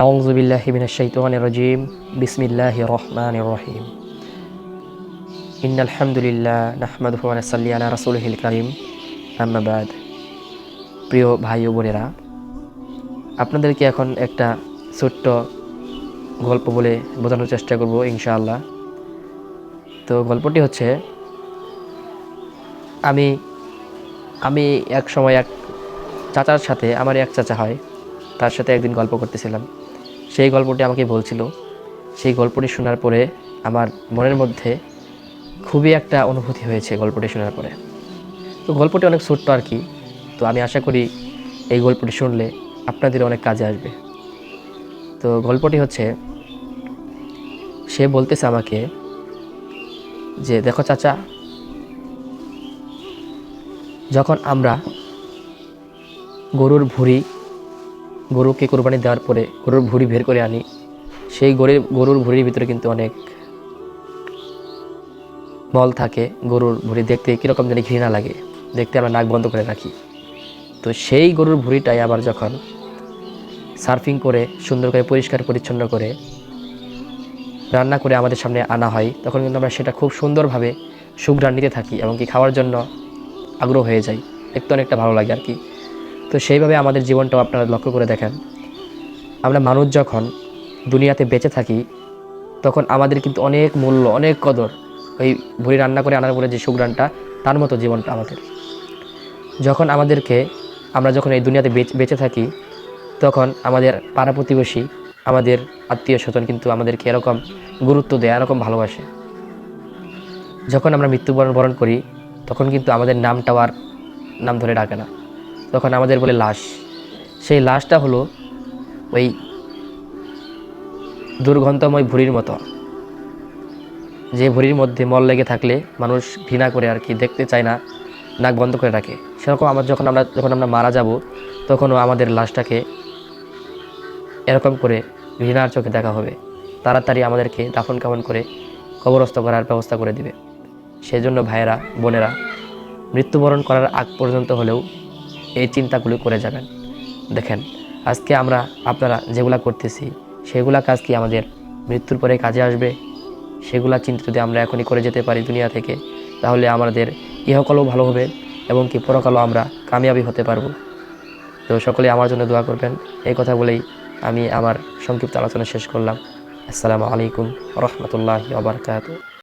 আউজুবিল্লাহিবিনাশাইতানিরজিম বিসমিল্লাহ রহমান রহিম। ইন আলহামদুলিল্লাহ নাহমাদ হুয়ানসাল্লি আলা রাসুলহিল করিম। আহমাবাদ প্রিয় ভাই ও বোনেরা, আপনাদেরকে এখন একটা ছোট্ট গল্প বলে বোঝানোর চেষ্টা করব ইনশাআল্লাহ। তো গল্পটি হচ্ছে, আমি আমি এক সময় এক চাচার সাথে, আমার এক চাচা হয় তার সাথে একদিন গল্প করতেছিলাম। সেই গল্পটি আমাকে বলছিল। সেই গল্পটি শোনার পরে আমার মনের মধ্যে খুবই একটা অনুভূতি হয়েছে গল্পটি শোনার পরে। তো গল্পটি অনেক ছোট্ট আর কি। তো আমি আশা করি এই গল্পটি শুনলে আপনাদের অনেক কাজে আসবে। তো গল্পটি হচ্ছে, সে বলতেছে আমাকে যে, দেখো চাচা, যখন আমরা গরুর ভুঁড়ি গরুকে কোরবানি দেওয়ার পরে গরুর ভুঁড়ি বের করে আনি। সেই গরুর গরুর ভুঁড়ির ভিতরে কিন্তু অনেক মল থাকে, গরুর ভুঁড়ি দেখতে কীরকম জানি ঘৃণা লাগে। দেখতে আমরা নাক বন্ধ করে রাখি। তো সেই গরুর ভুঁড়িটাই আবার যখন সার্ফিং করে, সুন্দর করে, পরিষ্কার, পরিচ্ছন্ন করে রান্না করে আমাদের সামনে আনা হয়, তখন কিন্তু আমরা সেটা খুব সুন্দরভাবে সুঘ্রাণ নিতে থাকি এবং কি খাওয়ার জন্য আগ্রহ হয়ে যাই। দেখতে অনেকটা ভালো লাগে আর কি। তো সেইভাবে আমাদের জীবনটাও আপনারা লক্ষ্য করে দেখেন। আমরা মানুষ যখন দুনিয়াতে বেঁচে থাকি, তখন আমাদের কিন্তু অনেক মূল্য, অনেক কদর ওই ভুড়ি রান্না করে আনার পরে যে সুগ্রানটা তার মতো জীবনটা আমাদের। যখন আমাদেরকে আমরা যখন এই দুনিয়াতে বেঁচে- থাকি, তখন আমাদের পাড়া প্রতিবেশী আমাদের আত্মীয় স্বজন কিন্তু আমাদেরকে এরকম গুরুত্ব দেয়, এরকম ভালোবাসে। যখন আমরা মৃত্যুবরণ বরণ করি, তখন কিন্তু আমাদের নামটাও আর নাম ধরে ডাকে না। তখন আমাদের বলে লাশ। সেই লাশটা হলো ওই দুর্গন্ধময় ভুঁড়ির মতো। যে ভুঁড়ির মধ্যে মল লেগে থাকলে মানুষ ঘৃণা করে আর কি, দেখতে চায় না, নাক বন্ধ করে রাখে। সেরকম আমার যখন আমরা যখন আমরা মারা যাব, তখনও আমাদের লাশটাকে এরকম করে ঘৃণার চোখে দেখা হবে। তাড়াতাড়ি আমাদেরকে দাফন কাফন করে কবরস্থ করার ব্যবস্থা করে দিবে। সেই জন্য ভাইয়েরা, বোনেরা, মৃত্যুবরণ করার আগ পর্যন্ত হলেও এই চিন্তাগুলো করে যাবেন। দেখেন, আজকে আমরা আপনারা যেগুলা করতেছি সেগুলা কাজ কি আমাদের মৃত্যুর পরে কাজে আসবে। সেগুলা চিন্তা যদি আমরা এখনই করে যেতে পারি দুনিয়া থেকে, তাহলে আমাদের ইহকালও ভালো হবে এবং কি পরকালও আমরা কামিয়াবি হতে পারব। তো সকলে আমার জন্য দোয়া করবেন। এই কথা বলেই আমি আমার সংক্ষিপ্ত আলোচনা শেষ করলাম। আসসালামু আলাইকুম রহমতুল্লাহ আবরকাত